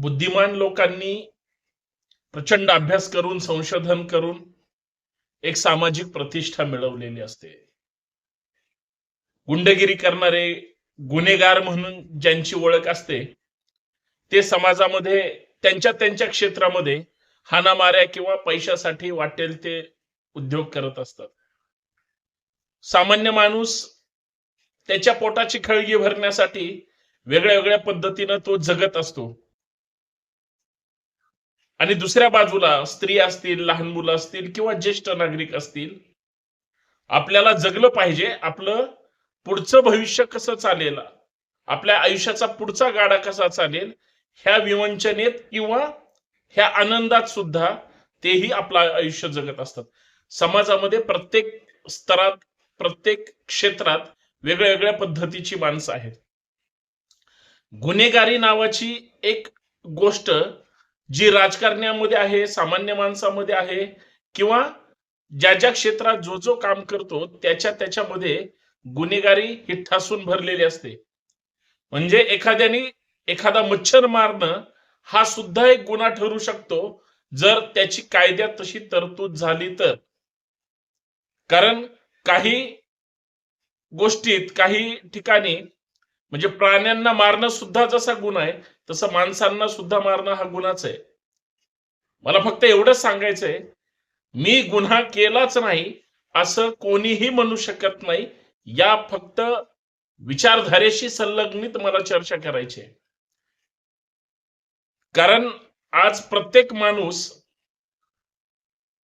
बुद्धिमान लोकांनी प्रचंड अभ्यास करून संशोधन करून एक सामाजिक प्रतिष्ठा मिळवलेली असते. गुंडगिरी करणारे गुन्हेगार म्हणून ज्यांची ओळख असते ते समाजामध्ये त्यांच्या त्यांच्या क्षेत्रामध्ये हाणामाऱ्या किंवा पैशासाठी वाटेल ते उद्योग करत असतात. सामान्य माणूस त्याच्या पोटाची खळगी भरण्यासाठी वेगळ्या वेगळ्या पद्धतीनं तो जगत असतो. आणि दुसऱ्या बाजूला स्त्री असतील लहान मुलं असतील किंवा ज्येष्ठ नागरिक असतील आपल्याला जगलं पाहिजे. आपलं पुढचं भविष्य कसं चालेल? आपल्या आयुष्याचा पुढचा गाडा कसा चालेल? ह्या विवंचनेत किंवा ह्या आनंदात सुद्धा तेही आपलं आयुष्य जगत असतात. समाजामध्ये प्रत्येक स्तरात प्रत्येक क्षेत्रात वेगळ्या वेगळ्या पद्धतीची माणसं आहेत. गुन्हेगारी नावाची एक गोष्ट जी राजकारण्यामध्ये आहे सामान्य माणसामध्ये आहे किंवा ज्या ज्या क्षेत्रात जो जो काम करतो त्याच्या त्याच्यामध्ये गुन्हेगारी ही ठासून भरलेली असते. म्हणजे एखाद्याने एखादा मच्छर मारणं हा सुद्धा एक गुन्हा ठरू शकतो जर त्याची कायद्यात तशी तरतूद झाली तर. कारण काही गोष्टीत काही ठिकाणी म्हणजे प्राण्यांना मारणं सुद्धा जसा गुन्हा आहे तसं माणसांना सुद्धा मारणं हा गुन्हाच आहे. मला फक्त एवढंच सांगायचंय मी गुन्हा केलाच नाही असं कोणीही म्हणू शकत नाही. या फक्त विचारधारेशी संलग्नित मला चर्चा करायची आहे. कारण आज प्रत्येक माणूस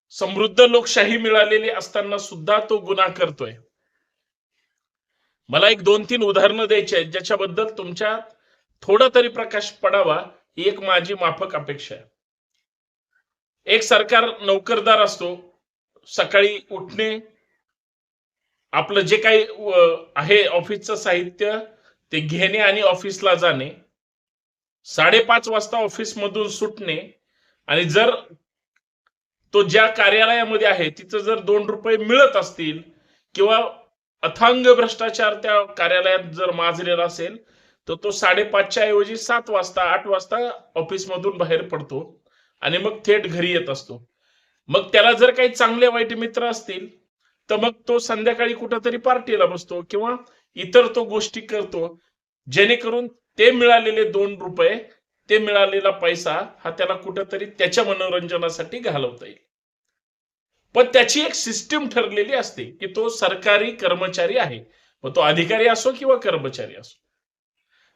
समृद्ध लोकशाही मिळालेली असताना सुद्धा तो गुन्हा करतोय. मला एक दोन तीन उदाहरणं द्यायची आहेत ज्याच्याबद्दल तुमच्या थोडा तरी प्रकाश पडावा ही एक माझी माफक अपेक्षा आहे. एक सरकार नोकरदार असतो सकाळी उठणे आपलं जे काही आहे ऑफिसचं साहित्य ते घेणे आणि ऑफिसला जाणे साडेपाच वाजता ऑफिस मधून सुटणे आणि जर तो ज्या कार्यालयामध्ये आहे तिथं जर दोन रुपये मिळत असतील किंवा अथांग भ्रष्टाचार त्या कार्यालयात जर माजलेला असेल तर तो साडेपाचच्या ऐवजी सात वाजता आठ वाजता ऑफिस मधून बाहेर पडतो आणि मग थेट घरी येत असतो. मग त्याला जर काही चांगले वाईट मित्र असतील तर मग तो संध्याकाळी कुठंतरी पार्टीला बसतो किंवा इतर तो गोष्टी करतो जेणेकरून ते मिळालेले दोन रुपये ते मिळालेला पैसा हा त्याला कुठंतरी त्याच्या मनोरंजनासाठी घालवता येईल. पण त्याची एक सिस्टीम ठरलेली असते की तो सरकारी कर्मचारी आहे. मग तो अधिकारी असो किंवा कर्मचारी असो.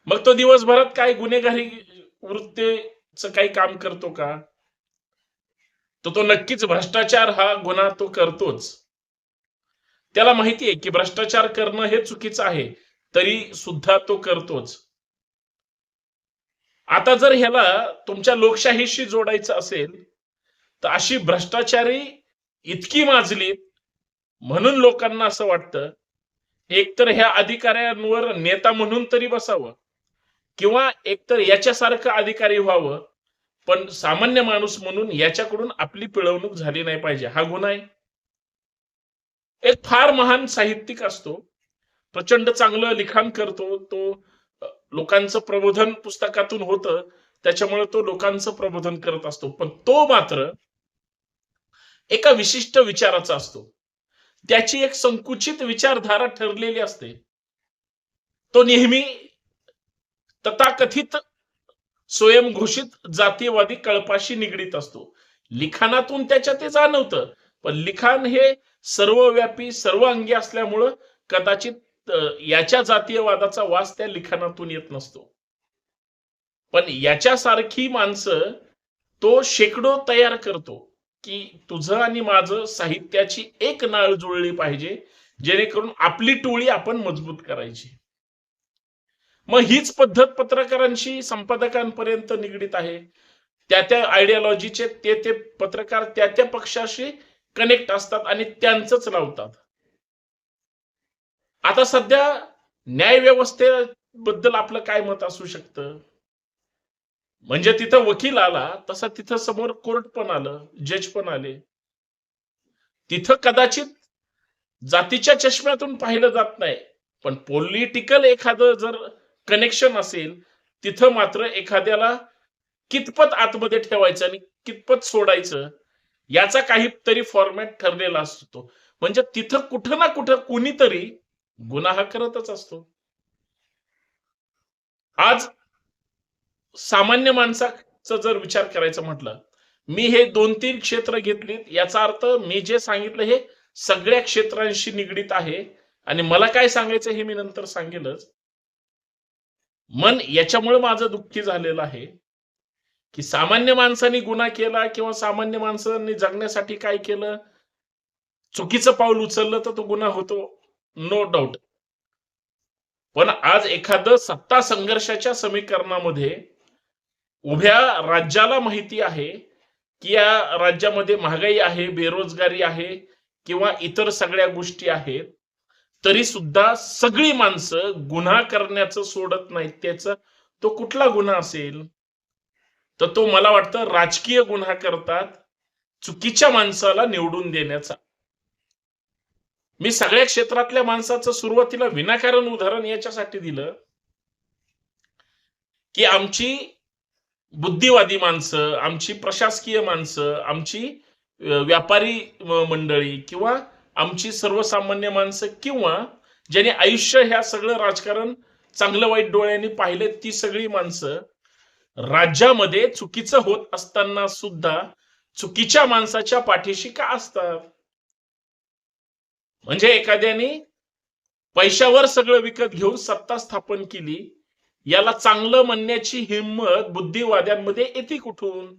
मग तो दिवसभरात काय गुन्हेगारी वृत्तीचं काही काम करतो का? तर तो नक्कीच भ्रष्टाचार हा गुन्हा तो करतोच. त्याला माहिती आहे की भ्रष्टाचार करणं हे चुकीचं आहे तरी सुद्धा तो करतोच. आता जर ह्याला तुमच्या लोकशाहीशी जोडायचं असेल तर अशी भ्रष्टाचारी इतकी माजली. म्हणून लोकांना असं वाटतं एकतर ह्या अधिकाऱ्यांवर नेता म्हणून तरी बसावं किंवा एकतर याच्यासारखं अधिकारी व्हावं पण सामान्य माणूस म्हणून याच्याकडून आपली पिळवणूक झाली नाही पाहिजे. हा गुन्हा आहे. एक फार महान साहित्यिक असतो. प्रचंड चांगलं लिखाण करतो. तो लोकांचं प्रबोधन पुस्तकातून होतं. त्याच्यामुळे तो लोकांचं प्रबोधन करत असतो. पण तो मात्र एका विशिष्ट विचाराचा असतो. त्याची एक संकुचित विचारधारा ठरलेली असते. तो नेहमी तथाकथित स्वयंघोषित जातीयवादी कळपाशी निगडीत असतो. लिखाणातून त्याच्या ते जाणवतं. पण लिखाण हे सर्वव्यापी सर्व अंगी असल्यामुळं कदाचित याच्या जातीयवादाचा वास त्या लिखाणातून येत नसतो. पण याच्यासारखी माणसं तो शेकडो तयार करतो. की तुझं आणि माझं साहित्याची एक नाळ जुळली पाहिजे जेणेकरून आपली टोळी आपण मजबूत करायची. मग हीच पद्धत पत्रकारांशी संपादकांपर्यंत निगडीत आहे. त्या त्या आयडियोलॉजीचे ते ते पत्रकार त्या त्या पक्षाशी कनेक्ट असतात आणि त्यांचंच लावतात. आता सध्या न्याय व्यवस्थेबद्दल आपलं काय मत असू शकतं? म्हणजे तिथं वकील आला तसा तिथं समोर कोर्ट पण आलं जज पण आले. तिथं कदाचित जातीच्या चष्म्यातून पाहिलं जात नाही पण पॉलिटिकल एखादं जर कनेक्शन असेल तिथं मात्र एखाद्याला कितपत आतमध्ये ठेवायचं आणि कितपत सोडायचं याचा काहीतरी फॉर्मॅट ठरलेला असतो. म्हणजे तिथं कुठं ना कुठं कुणीतरी गुन्हा करतच असतो. आज सामान्य माणसाचा जर विचार करायचा म्हटलं मी हे दोन तीन क्षेत्र घेतलीत याचा अर्थ मी जे सांगितलं हे सगळ्या क्षेत्रांशी निगडीत आहे. आणि मला काय सांगायचं हे मी नंतर सांगेलच. मन याच्यामुळे माझं दुःखी झालेलं आहे की सामान्य माणसांनी गुन्हा केला किंवा सामान्य माणसांनी जगण्यासाठी काय केलं? चुकीचं पाऊल उचललं तर तो गुन्हा होतो नो डाऊट पण आज एखादं सत्ता संघर्षाच्या समीकरणामध्ये उभ्या राज्याला माहिती आहे की या राज्यामध्ये महागाई आहे बेरोजगारी आहे किंवा इतर सगळ्या गोष्टी आहेत तरी सुद्धा सगळी माणसं गुन्हा करण्याचं सोडत नाहीत. त्याचा तो कुठला गुन्हा असेल? तर तो मला वाटतं राजकीय गुन्हा करतात चुकीच्या माणसाला निवडून देण्याचा. मी सगळ्या क्षेत्रातल्या माणसाचं सुरुवातीला विनाकारण उदाहरण याच्यासाठी दिलं की आमची बुद्धिवादी माणसं आमची प्रशासकीय माणसं आमची व्यापारी मंडळी किंवा आमची सर्वसामान्य माणसं किंवा ज्याने आयुष्य ह्या सगळं राजकारण चांगलं वाईट डोळ्यांनी पाहिले ती सगळी माणसं राज्यामध्ये चुकीचं होत असताना सुद्धा चुकीच्या माणसाच्या पाठीशी का असतात? म्हणजे एखाद्याने पैशावर सगळं विकत घेऊन सत्ता स्थापन केली याला चांगलं म्हणण्याची हिंमत बुद्धिवाद्यांमध्ये येते कुठून?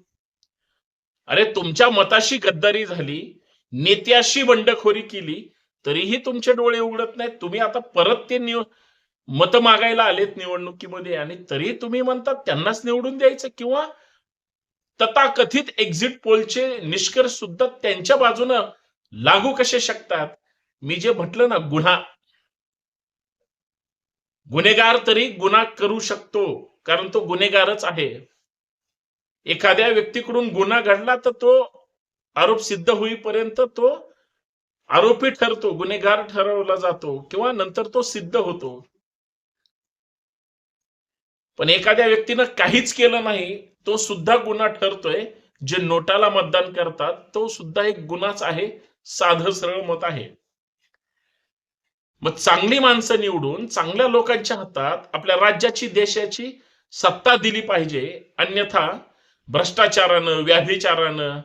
अरे तुमच्या मताशी गद्दारी झाली नेत्याशी बंडखोरी केली तरीही तुमचे डोळे उघडत नाहीत. तुम्ही आता परत ते निव मत मागायला आलेत निवडणुकीमध्ये आणि तरी तुम्ही म्हणतात त्यांनाच निवडून द्यायचं किंवा तथाकथित एक्झिट पोलचे निष्कर्ष सुद्धा त्यांच्या बाजूनं लागू कसे शकतात? मी जे म्हटलं ना गुन्हा गुन्हेगार तरी गुन्हा करू शकतो कारण तो गुन्हेगारच आहे. एखाद्या व्यक्तीकडून गुन्हा घडला तर तो आरोप सिद्ध होईपर्यंत तो आरोपी ठरतो गुन्हेगार ठरवला जातो किंवा नंतर तो सिद्ध होतो. पण एखाद्या व्यक्तीनं काहीच केलं नाही तो सुद्धा गुन्हा ठरतोय जे नोटाला मतदान करतात तो सुद्धा एक गुन्हाच आहे साधं सरळ मत आहे. मग चांगली माणसं निवडून चांगल्या लोकांच्या हातात आपल्या राज्याची देशाची सत्ता दिली पाहिजे. अन्यथा भ्रष्टाचारानं व्याभिचारानं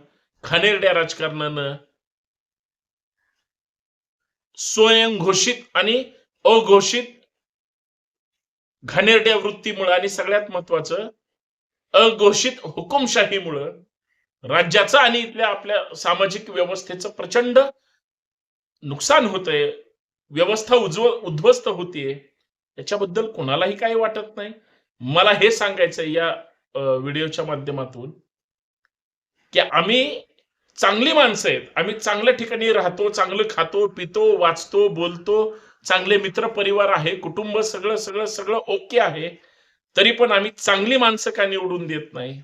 खानेरड्या राजकारणानं स्वयंघोषित आणि अघोषित घाणेरड्या वृत्तीमुळं आणि सगळ्यात महत्वाचं अघोषित हुकुमशाहीमुळं राज्याचं आणि इथल्या आपल्या सामाजिक व्यवस्थेचं प्रचंड नुकसान होतंय. व्यवस्था उज्व उद्ध्वस्त होतीये. याच्याबद्दल कोणालाही काही वाटत नाही. मला हे सांगायचं या व्हिडिओच्या माध्यमातून की आम्ही चांगली माणसं आहेत. आम्ही चांगल्या ठिकाणी राहतो चांगलं खातो पितो वाचतो बोलतो. चांगले मित्र परिवार आहे कुटुंब सगळं सगळं सगळं ओके आहे. तरी पण आम्ही चांगली माणसं का निवडून देत नाही?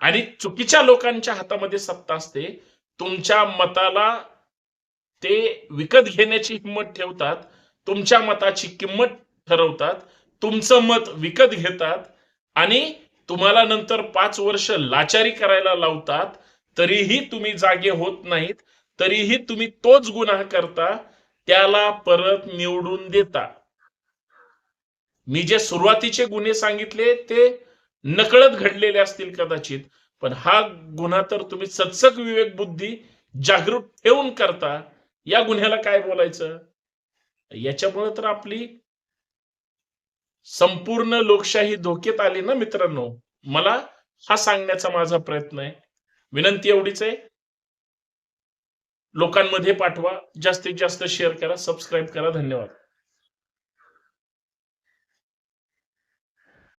आणि चुकीच्या लोकांच्या हातामध्ये सत्ता असते. तुमच्या मताला ते विकत घेण्याची हिंमत ठेवतात तुमच्या मताची किंमत ठरवतात तुमचं मत विकत घेतात आणि तुम्हाला नंतर पाच वर्ष लाचारी करायला लावतात तरीही तुम्ही जागे होत नाहीत तरीही तुम्ही तोच गुन्हा करता त्याला परत निवडून देता. मी जे सुरुवातीचे गुन्हे सांगितले ते नकळत घडलेले असतील कदाचित पण हा गुन्हा तर तुम्ही सत्सक विवेक बुद्धी जागृत ठेवून करता या गुन्ह्याला काय बोलायचं? याच्यामुळे तर आपली संपूर्ण लोकशाही धोक्यात आली ना मित्रांनो? मला हा सांगण्याचा माझा प्रयत्न आहे. विनंती एवढीच आहे. लोकांमध्ये पाठवा. जास्तीत जास्त शेअर करा. सबस्क्राईब करा. धन्यवाद.